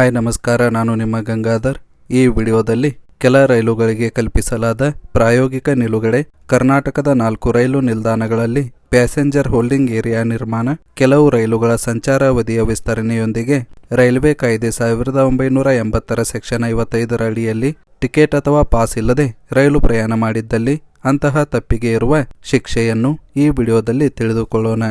Hi, ನಮಸ್ಕಾರ. ನಾನು ನಿಮ್ಮ ಗಂಗಾಧರ್. ಈ ವಿಡಿಯೋದಲ್ಲಿ ಕೆಲ ರೈಲುಗಳಿಗೆ ಕಲ್ಪಿಸಲಾದ ಪ್ರಾಯೋಗಿಕ ನಿಲುಗಡೆ ಕರ್ನಾಟಕದ ನಾಲ್ಕು ರೈಲು ನಿಲ್ದಾಣಗಳಲ್ಲಿ ಪ್ಯಾಸೆಂಜರ್ ಹೋಲ್ಡಿಂಗ್ ಏರಿಯಾ ನಿರ್ಮಾಣ, ಕೆಲವು ರೈಲುಗಳ ಸಂಚಾರ ಅವಧಿಯ ವಿಸ್ತರಣೆಯೊಂದಿಗೆ ರೈಲ್ವೆ ಕಾಯ್ದೆ ಸಾವಿರದ ಒಂಬೈನೂರ ಎಂಬತ್ತರ ಸೆಕ್ಷನ್ ಐವತ್ತೈದರ ಅಡಿಯಲ್ಲಿ ಟಿಕೆಟ್ ಅಥವಾ ಪಾಸ್ ಇಲ್ಲದೆ ರೈಲು ಪ್ರಯಾಣ ಮಾಡಿದ್ದಲ್ಲಿ ಅಂತಹ ತಪ್ಪಿಗೆ ಇರುವ ಶಿಕ್ಷೆಯನ್ನು ಈ ವಿಡಿಯೋದಲ್ಲಿ ತಿಳಿದುಕೊಳ್ಳೋಣ.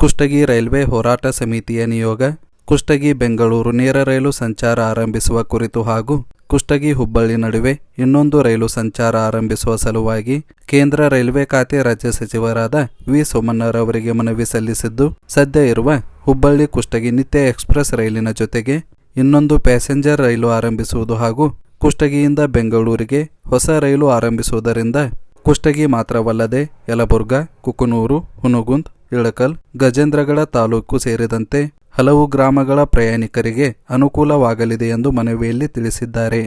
ಕುಷ್ಟಗಿ ರೈಲ್ವೆ ಹೋರಾಟ ಸಮಿತಿಯ ನಿಯೋಗ, ಕುಷ್ಟಗಿ ಬೆಂಗಳೂರು ನೇರ ರೈಲು ಸಂಚಾರ ಆರಂಭಿಸುವ ಕುರಿತು ಹಾಗೂ ಕುಷ್ಟಗಿ ಹುಬ್ಬಳ್ಳಿ ನಡುವೆ ಇನ್ನೊಂದು ರೈಲು ಸಂಚಾರ ಆರಂಭಿಸುವ ಸಲುವಾಗಿ ಕೇಂದ್ರ ರೈಲ್ವೆ ಖಾತೆ ರಾಜ್ಯ ಸಚಿವರಾದ ವಿ ಸೋಮಣ್ಣರವರಿಗೆ ಮನವಿ ಸಲ್ಲಿಸಿದ್ದು, ಸದ್ಯ ಇರುವ ಹುಬ್ಬಳ್ಳಿ ಕುಷ್ಟಗಿ ನಿತ್ಯ ಎಕ್ಸ್ಪ್ರೆಸ್ ರೈಲಿನ ಜೊತೆಗೆ ಇನ್ನೊಂದು ಪ್ಯಾಸೆಂಜರ್ ರೈಲು ಆರಂಭಿಸುವುದು ಹಾಗೂ ಕುಷ್ಟಗಿಯಿಂದ ಬೆಂಗಳೂರಿಗೆ ಹೊಸ ರೈಲು ಆರಂಭಿಸುವುದರಿಂದ ಕುಷ್ಟಗಿ ಮಾತ್ರವಲ್ಲದೆ ಯಲಬುರ್ಗಾ, ಕುಕನೂರು ಹುನಗುಂದ್ ಇಳಕಲ್ ಗಜೇಂದ್ರಗಡ ತಾಲೂಕು ಸೇರಿದಂತೆ ಹಲವು ಗ್ರಾಮಗಳ ಪ್ರಯಾಣಿಕರಿಗೆ ಅನುಕೂಲವಾಗಲಿದೆ ಎಂದು ಮನವಿಯಲ್ಲಿ ತಿಳಿಸಿದ್ದಾರೆ.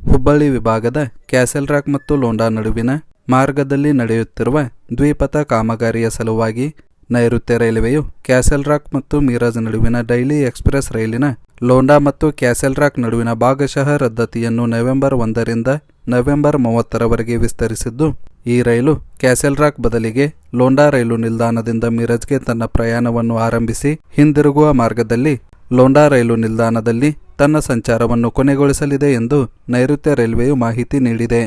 ಹುಬ್ಬಳ್ಳಿ ವಿಭಾಗದ ಕ್ಯಾಸೆಲ್ ರಾಕ್ ಮತ್ತು ಲೋಂಡಾ ನಡುವಿನ ಮಾರ್ಗದಲ್ಲಿ ನಡೆಯುತ್ತಿರುವ ದ್ವಿಪಥ ಕಾಮಗಾರಿಯ ಸಲುವಾಗಿ ನೈಋತ್ಯ ರೈಲ್ವೆಯು ಕ್ಯಾಸೆಲ್ ರಾಕ್ ಮತ್ತು ಮೀರಜ್ ನಡುವಿನ ಡೈಲಿ ಎಕ್ಸ್ಪ್ರೆಸ್ ರೈಲಿನ ಲೋಂಡಾ ಮತ್ತು ಕ್ಯಾಸೆಲ್ ರಾಕ್ ನಡುವಿನ ಭಾಗಶಃ ರದ್ದತಿಯನ್ನು ನವೆಂಬರ್ ಒಂದರಿಂದ ನವೆಂಬರ್ ಮೂವತ್ತರವರೆಗೆ ವಿಸ್ತರಿಸಿದ್ದು, ಈ ರೈಲು ಕ್ಯಾಸೆಲ್ ರಾಕ್ ಬದಲಿಗೆ ಲೋಂಡಾ ರೈಲು ನಿಲ್ದಾಣದಿಂದ ಮಿರಜ್ಗೆ ತನ್ನ ಪ್ರಯಾಣವನ್ನು ಆರಂಭಿಸಿ ಹಿಂದಿರುಗುವ ಮಾರ್ಗದಲ್ಲಿ ಲೋಂಡಾ ರೈಲು ನಿಲ್ದಾಣದಲ್ಲಿ ತನ್ನ ಸಂಚಾರವನ್ನು ಕೊನೆಗೊಳಿಸಲಿದೆ ಎಂದು ನೈಋತ್ಯ ರೈಲ್ವೆಯು ಮಾಹಿತಿ ನೀಡಿದೆ.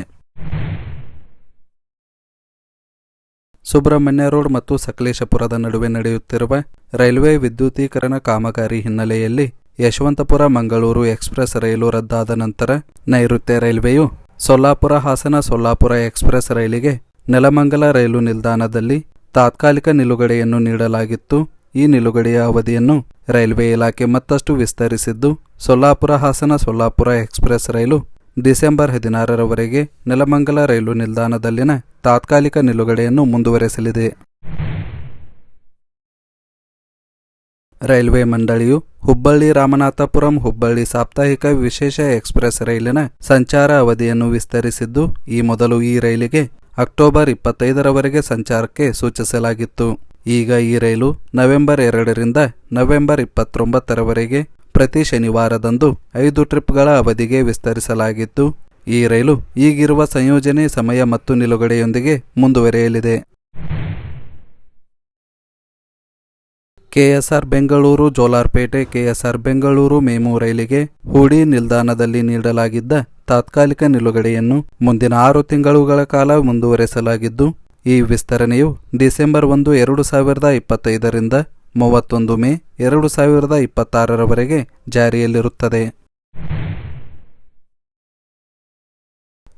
ಸುಬ್ರಹ್ಮಣ್ಯ ರೋಡ್ ಮತ್ತು ಸಕಲೇಶಪುರದ ನಡುವೆ ನಡೆಯುತ್ತಿರುವ ರೈಲ್ವೆ ವಿದ್ಯುದೀಕರಣ ಕಾಮಗಾರಿ ಹಿನ್ನೆಲೆಯಲ್ಲಿ ಯಶವಂತಪುರ ಮಂಗಳೂರು ಎಕ್ಸ್ಪ್ರೆಸ್ ರೈಲು ರದ್ದಾದ ನಂತರ ನೈಋತ್ಯ ರೈಲ್ವೆಯು ಸೊಲ್ಲಾಪುರ ಹಾಸನ ಸೊಲ್ಲಾಪುರ ಎಕ್ಸ್ಪ್ರೆಸ್ ರೈಲಿಗೆ ನೆಲಮಂಗಲ ರೈಲು ನಿಲ್ದಾಣದಲ್ಲಿ ತಾತ್ಕಾಲಿಕ ನಿಲುಗಡೆಯನ್ನು ನೀಡಲಾಗಿತ್ತು. ಈ ನಿಲುಗಡೆಯ ಅವಧಿಯನ್ನು ರೈಲ್ವೆ ಇಲಾಖೆ ಮತ್ತಷ್ಟು ವಿಸ್ತರಿಸಿದ್ದು, ಸೊಲ್ಲಾಪುರ ಹಾಸನ ಸೊಲ್ಲಾಪುರ ಎಕ್ಸ್ಪ್ರೆಸ್ ರೈಲು ಡಿಸೆಂಬರ್ ಹದಿನಾರರವರೆಗೆ ನೆಲಮಂಗಲ ರೈಲು ನಿಲ್ದಾಣದಲ್ಲಿನ ತಾತ್ಕಾಲಿಕ ನಿಲುಗಡೆಯನ್ನು ಮುಂದುವರೆಸಲಿದೆ. ರೈಲ್ವೆ ಮಂಡಳಿಯು ಹುಬ್ಬಳ್ಳಿ ರಾಮನಾಥಪುರಂ ಹುಬ್ಬಳ್ಳಿ ಸಾಪ್ತಾಹಿಕ ವಿಶೇಷ ಎಕ್ಸ್ಪ್ರೆಸ್ ರೈಲಿನ ಸಂಚಾರ ಅವಧಿಯನ್ನು ವಿಸ್ತರಿಸಿದ್ದು, ಈ ಮೊದಲು ಈ ರೈಲಿಗೆ ಅಕ್ಟೋಬರ್ ಇಪ್ಪತ್ತೈದರವರೆಗೆ ಸಂಚಾರಕ್ಕೆ ಸೂಚಿಸಲಾಗಿತ್ತು. ಈಗ ಈ ರೈಲು ನವೆಂಬರ್ ಎರಡರಿಂದ ನವೆಂಬರ್ ಇಪ್ಪತ್ತೊಂಬತ್ತರವರೆಗೆ ಪ್ರತಿ ಶನಿವಾರದಂದು ಐದು ಟ್ರಿಪ್ಗಳ ಅವಧಿಗೆ ವಿಸ್ತರಿಸಲಾಗಿದ್ದು ಈ ರೈಲು ಈಗಿರುವ ಸಂಯೋಜನೆ, ಸಮಯ ಮತ್ತು ನಿಲುಗಡೆಯೊಂದಿಗೆ ಮುಂದುವರಿಯಲಿದೆ. KSR Bengaluru, Jolarpettai, KSR Bengaluru, MEMU ರೈಲಿಗೆ ಹೂಡಿ ನಿಲ್ದಾಣದಲ್ಲಿ ನೀಡಲಾಗಿದ್ದ ತಾತ್ಕಾಲಿಕ ನಿಲುಗಡೆಯನ್ನು ಮುಂದಿನ ಆರು ತಿಂಗಳುಗಳ ಕಾಲ ಮುಂದುವರೆಸಲಾಗಿದ್ದು, ಈ ವಿಸ್ತರಣೆಯು ಡಿಸೆಂಬರ್ ಒಂದು, ಎರಡು ಸಾವಿರದ ಇಪ್ಪತ್ತೈದರಿಂದ ಮೂವತ್ತೊಂದು ಮೇ, ಎರಡು ಸಾವಿರದ ಇಪ್ಪತ್ತಾರರವರೆಗೆ ಜಾರಿಯಲ್ಲಿರುತ್ತದೆ.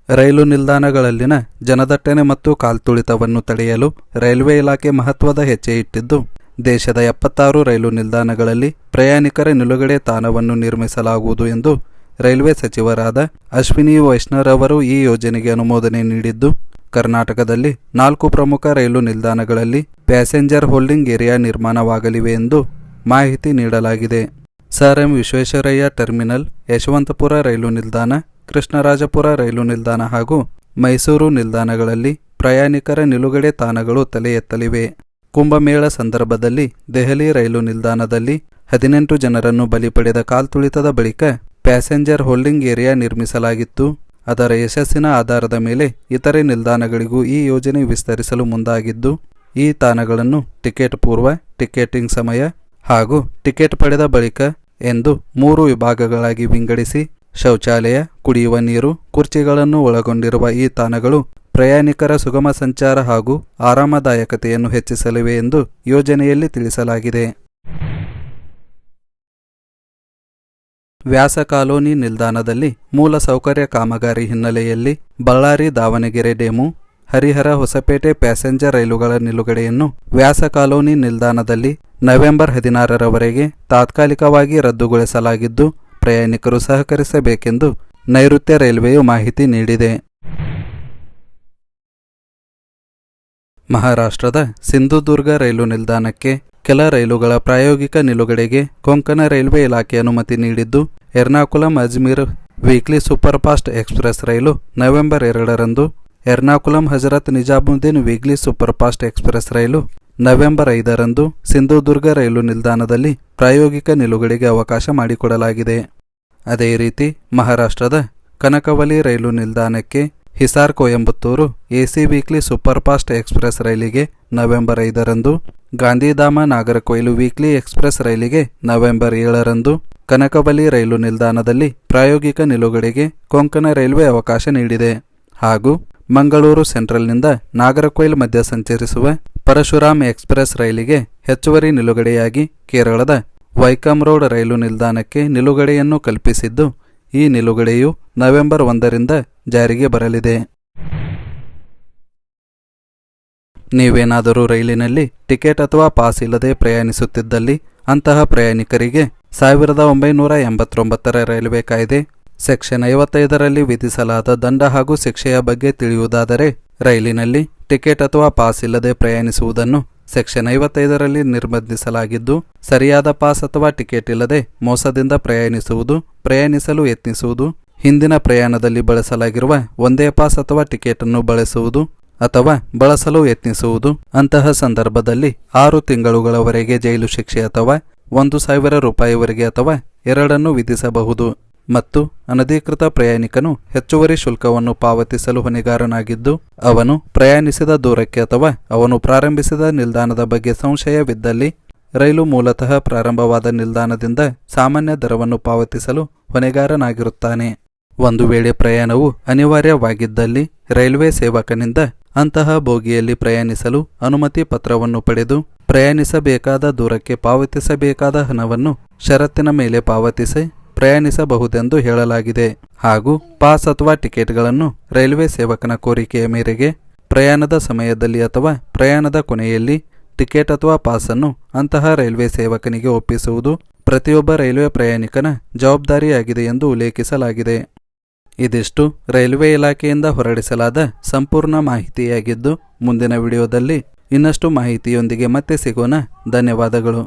ರೈಲು ನಿಲ್ದಾಣಗಳಲ್ಲಿನ ಜನದಟ್ಟಣೆ ಮತ್ತು ಕಾಲ್ತುಳಿತವನ್ನು ತಡೆಯಲು ರೈಲ್ವೆ ಇಲಾಖೆ ಮಹತ್ವದ ಹೆಜ್ಜೆ ಇಟ್ಟಿದ್ದು ದೇಶದ ಎಪ್ಪತ್ತಾರು ರೈಲು ನಿಲ್ದಾಣಗಳಲ್ಲಿ ಪ್ರಯಾಣಿಕರ ನಿಲುಗಡೆ ತಾಣವನ್ನು ನಿರ್ಮಿಸಲಾಗುವುದು ಎಂದು ರೈಲ್ವೆ ಸಚಿವರಾದ ಅಶ್ವಿನಿ ವೈಷ್ಣವ್ ಅವರು ಈ ಯೋಜನೆಗೆ ಅನುಮೋದನೆ ನೀಡಿದ್ದು, ಕರ್ನಾಟಕದಲ್ಲಿ ನಾಲ್ಕು ಪ್ರಮುಖ ರೈಲು ನಿಲ್ದಾಣಗಳಲ್ಲಿ ಪ್ಯಾಸೆಂಜರ್ ಹೋಲ್ಡಿಂಗ್ ಏರಿಯಾ ನಿರ್ಮಾಣವಾಗಲಿವೆ ಎಂದು ಮಾಹಿತಿ ನೀಡಲಾಗಿದೆ. Sir M Visvesvaraya terminal, Yeshwantpur ರೈಲು ನಿಲ್ದಾಣ, ಕೃಷ್ಣರಾಜಪುರ ರೈಲು ನಿಲ್ದಾಣ ಹಾಗೂ ಮೈಸೂರು ನಿಲ್ದಾಣಗಳಲ್ಲಿ ಪ್ರಯಾಣಿಕರ ನಿಲುಗಡೆ ತಾಣಗಳು ತಲೆ ಎತ್ತಲಿವೆ. ಕುಂಭಮೇಳ ಸಂದರ್ಭದಲ್ಲಿ ದೆಹಲಿ ರೈಲು ನಿಲ್ದಾಣದಲ್ಲಿ ಹದಿನೆಂಟು ಜನರನ್ನು ಬಲಿ ಪಡೆದ ಕಾಲ್ತುಳಿತದ ಬಳಿಕ ಪ್ಯಾಸೆಂಜರ್ ಹೋಲ್ಡಿಂಗ್ ಏರಿಯಾ ನಿರ್ಮಿಸಲಾಗಿತ್ತು. ಅದರ ಯಶಸ್ಸಿನ ಆಧಾರದ ಮೇಲೆ ಇತರೆ ನಿಲ್ದಾಣಗಳಿಗೂ ಈ ಯೋಜನೆ ವಿಸ್ತರಿಸಲು ಮುಂದಾಗಿದ್ದು, ಈ ತಾಣಗಳನ್ನು ಟಿಕೆಟ್ ಪೂರ್ವ, ಟಿಕೆಟಿಂಗ್ ಸಮಯ ಹಾಗೂ ಟಿಕೆಟ್ ಪಡೆದ ಬಳಿಕ ಎಂದು ಮೂರು ವಿಭಾಗಗಳಾಗಿ ವಿಂಗಡಿಸಿ ಶೌಚಾಲಯ, ಕುಡಿಯುವ ನೀರು, ಕುರ್ಚಿಗಳನ್ನು ಒಳಗೊಂಡಿರುವ ಈ ತಾಣಗಳು ಪ್ರಯಾಣಿಕರ ಸುಗಮ ಸಂಚಾರ ಹಾಗೂ ಆರಾಮದಾಯಕತೆಯನ್ನು ಹೆಚ್ಚಿಸಲಿವೆ ಎಂದು ಯೋಜನೆಯಲ್ಲಿ ತಿಳಿಸಲಾಗಿದೆ. ವ್ಯಾಸ ಕಾಲೋನಿ ನಿಲ್ದಾಣದಲ್ಲಿ ಮೂಲ ಸೌಕರ್ಯ ಕಾಮಗಾರಿ ಹಿನ್ನೆಲೆಯಲ್ಲಿ ಬಳ್ಳಾರಿ ದಾವಣಗೆರೆ ಡೆಮು, ಹರಿಹರ ಹೊಸಪೇಟೆ ಪ್ಯಾಸೆಂಜರ್ ರೈಲುಗಳ ನಿಲುಗಡೆಯನ್ನು ವ್ಯಾಸ ಕಾಲೋನಿ ನಿಲ್ದಾಣದಲ್ಲಿ ನವೆಂಬರ್ ಹದಿನಾರರವರೆಗೆ ತಾತ್ಕಾಲಿಕವಾಗಿ ರದ್ದುಗೊಳಿಸಲಾಗಿದ್ದು, ಪ್ರಯಾಣಿಕರು ಸಹಕರಿಸಬೇಕೆಂದು ನೈಋತ್ಯ ರೈಲ್ವೆಯು ಮಾಹಿತಿ ನೀಡಿದೆ. ಮಹಾರಾಷ್ಟ್ರದ ಸಿಂಧುದುರ್ಗ ರೈಲು ನಿಲ್ದಾಣಕ್ಕೆ ಕೆಲ ರೈಲುಗಳ ಪ್ರಾಯೋಗಿಕ ನಿಲುಗಡೆಗೆ ಕೊಂಕಣ ರೈಲ್ವೆ ಇಲಾಖೆ ಅನುಮತಿ ನೀಡಿದ್ದು, Ernakulam Ajmer weekly superfast express ರೈಲು ನವೆಂಬರ್ ಎರಡರಂದು Ernakulam Hazrat Nizamuddin weekly superfast express ರೈಲು ನವೆಂಬರ್ ಐದರಂದು ಸಿಂಧುದುರ್ಗ ರೈಲು ನಿಲ್ದಾಣದಲ್ಲಿ ಪ್ರಾಯೋಗಿಕ ನಿಲುಗಡೆಗೆ ಅವಕಾಶ ಮಾಡಿಕೊಡಲಾಗಿದೆ. ಅದೇ ರೀತಿ ಮಹಾರಾಷ್ಟ್ರದ ಕನಕವಲಿ ರೈಲು ನಿಲ್ದಾಣಕ್ಕೆ Hisar Coimbatore AC weekly superfast express ರೈಲಿಗೆ ನವೆಂಬರ್ ಐದರಂದು, ಗಾಂಧಿಧಾಮ ನಾಗರಕೊಯ್ಲು ವೀಕ್ಲಿ ಎಕ್ಸ್ಪ್ರೆಸ್ ರೈಲಿಗೆ ನವೆಂಬರ್ ಏಳರಂದು ಕನಕಬಲಿ ರೈಲು ನಿಲ್ದಾಣದಲ್ಲಿ ಪ್ರಾಯೋಗಿಕ ನಿಲುಗಡೆಗೆ ಕೊಂಕಣ ರೈಲ್ವೆ ಅವಕಾಶ ನೀಡಿದೆ. ಹಾಗೂ ಮಂಗಳೂರು ಸೆಂಟ್ರಲ್ನಿಂದ ನಾಗರಕೊಯ್ಲು ಮಧ್ಯ ಸಂಚರಿಸುವ ಪರಶುರಾಮ್ ಎಕ್ಸ್ಪ್ರೆಸ್ ರೈಲಿಗೆ ಹೆಚ್ಚುವರಿ ನಿಲುಗಡೆಯಾಗಿ ಕೇರಳದ ವೈಕಮ್ ರೋಡ್ ರೈಲು ನಿಲ್ದಾಣಕ್ಕೆ ನಿಲುಗಡೆಯನ್ನು ಕಲ್ಪಿಸಿದ್ದು ಈ ನಿಲುಗಡೆಯು ನವೆಂಬರ್ ಒಂದರಿಂದ ಜಾರಿಗೆ ಬರಲಿದೆ. ನೀವೇನಾದರೂ ರೈಲಿನಲ್ಲಿ ಟಿಕೆಟ್ ಅಥವಾ ಪಾಸ್ ಇಲ್ಲದೆ ಪ್ರಯಾಣಿಸುತ್ತಿದ್ದಲ್ಲಿ ಅಂತಹ ಪ್ರಯಾಣಿಕರಿಗೆ ಸಾವಿರದ ಒಂಬೈನೂರ ಎಂಬತ್ತೊಂಬತ್ತರ ರೈಲ್ವೆ ಕಾಯ್ದೆ, ಸೆಕ್ಷನ್ ಐವತ್ತೈದರಲ್ಲಿ ವಿಧಿಸಲಾದ ದಂಡ ಹಾಗೂ ಶಿಕ್ಷೆಯ ಬಗ್ಗೆ ತಿಳಿಯುವುದಾದರೆ ರೈಲಿನಲ್ಲಿ ಟಿಕೆಟ್ ಅಥವಾ ಪಾಸ್ ಇಲ್ಲದೆ ಪ್ರಯಾಣಿಸುವುದನ್ನು ಸೆಕ್ಷನ್ ಐವತ್ತೈದರಲ್ಲಿ ನಿರ್ಬಂಧಿಸಲಾಗಿದ್ದು, ಸರಿಯಾದ ಪಾಸ್ ಅಥವಾ ಟಿಕೆಟ್ ಇಲ್ಲದೆ ಮೋಸದಿಂದ ಪ್ರಯಾಣಿಸುವುದು, ಪ್ರಯಾಣಿಸಲು ಯತ್ನಿಸುವುದು, ಹಿಂದಿನ ಪ್ರಯಾಣದಲ್ಲಿ ಬಳಸಲಾಗಿರುವ ಒಂದೇ ಪಾಸ್ ಅಥವಾ ಟಿಕೆಟ್ ಅನ್ನು ಬಳಸುವುದು ಅಥವಾ ಬಳಸಲು ಯತ್ನಿಸುವುದು. ಅಂತಹ ಸಂದರ್ಭದಲ್ಲಿ ಆರು ತಿಂಗಳುಗಳವರೆಗೆ ಜೈಲು ಶಿಕ್ಷೆ ಅಥವಾ ಒಂದು ಸಾವಿರ ರೂಪಾಯಿವರೆಗೆ ಅಥವಾ ಎರಡನ್ನು ವಿಧಿಸಬಹುದು. ಮತ್ತು ಅನಧಿಕೃತ ಪ್ರಯಾಣಿಕನು ಹೆಚ್ಚುವರಿ ಶುಲ್ಕವನ್ನು ಪಾವತಿಸಲು ಹೊಣೆಗಾರನಾಗಿದ್ದು, ಅವನು ಪ್ರಯಾಣಿಸಿದ ದೂರಕ್ಕೆ ಅಥವಾ ಅವನು ಪ್ರಾರಂಭಿಸಿದ ನಿಲ್ದಾಣದ ಬಗ್ಗೆ ಸಂಶಯವಿದ್ದಲ್ಲಿ, ರೈಲು ಮೂಲತಃ ಪ್ರಾರಂಭವಾದ ನಿಲ್ದಾಣದಿಂದ ಸಾಮಾನ್ಯ ದರವನ್ನು ಪಾವತಿಸಲು ಹೊಣೆಗಾರನಾಗಿರುತ್ತಾನೆ. ಒಂದು ವೇಳೆ ಪ್ರಯಾಣವು ಅನಿವಾರ್ಯವಾಗಿದ್ದಲ್ಲಿ, ರೈಲ್ವೆ ಸೇವಕನಿಂದ ಅಂತಹ ಬೋಗಿಯಲ್ಲಿ ಪ್ರಯಾಣಿಸಲು ಅನುಮತಿ ಪತ್ರವನ್ನು ಪಡೆದು, ಪ್ರಯಾಣಿಸಬೇಕಾದ ದೂರಕ್ಕೆ ಪಾವತಿಸಬೇಕಾದ ಹಣವನ್ನು ಷರತ್ತಿನ ಮೇಲೆ ಪಾವತಿಸಿ ಪ್ರಯಾಣಿಸಬಹುದೆಂದು ಹೇಳಲಾಗಿದೆ. ಹಾಗೂ ಪಾಸ್ ಅಥವಾ ಟಿಕೆಟ್ಗಳನ್ನು ರೈಲ್ವೆ ಸೇವಕನ ಕೋರಿಕೆಯ ಮೇರೆಗೆ ಪ್ರಯಾಣದ ಸಮಯದಲ್ಲಿ ಅಥವಾ ಪ್ರಯಾಣದ ಕೊನೆಯಲ್ಲಿ ಟಿಕೆಟ್ ಅಥವಾ ಪಾಸನ್ನು ಅಂತಹ ರೈಲ್ವೆ ಸೇವಕನಿಗೆ ಒಪ್ಪಿಸುವುದು ಪ್ರತಿಯೊಬ್ಬ ರೈಲ್ವೆ ಪ್ರಯಾಣಿಕನ ಜವಾಬ್ದಾರಿಯಾಗಿದೆ ಎಂದು ಉಲ್ಲೇಖಿಸಲಾಗಿದೆ. ಇದಿಷ್ಟು ರೈಲ್ವೆ ಇಲಾಖೆಯಿಂದ ಹೊರಡಿಸಲಾದ ಸಂಪೂರ್ಣ ಮಾಹಿತಿಯಾಗಿದ್ದು, ಮುಂದಿನ ವಿಡಿಯೋದಲ್ಲಿ ಇನ್ನಷ್ಟು ಮಾಹಿತಿಯೊಂದಿಗೆ ಮತ್ತೆ ಸಿಗೋಣ. ಧನ್ಯವಾದಗಳು.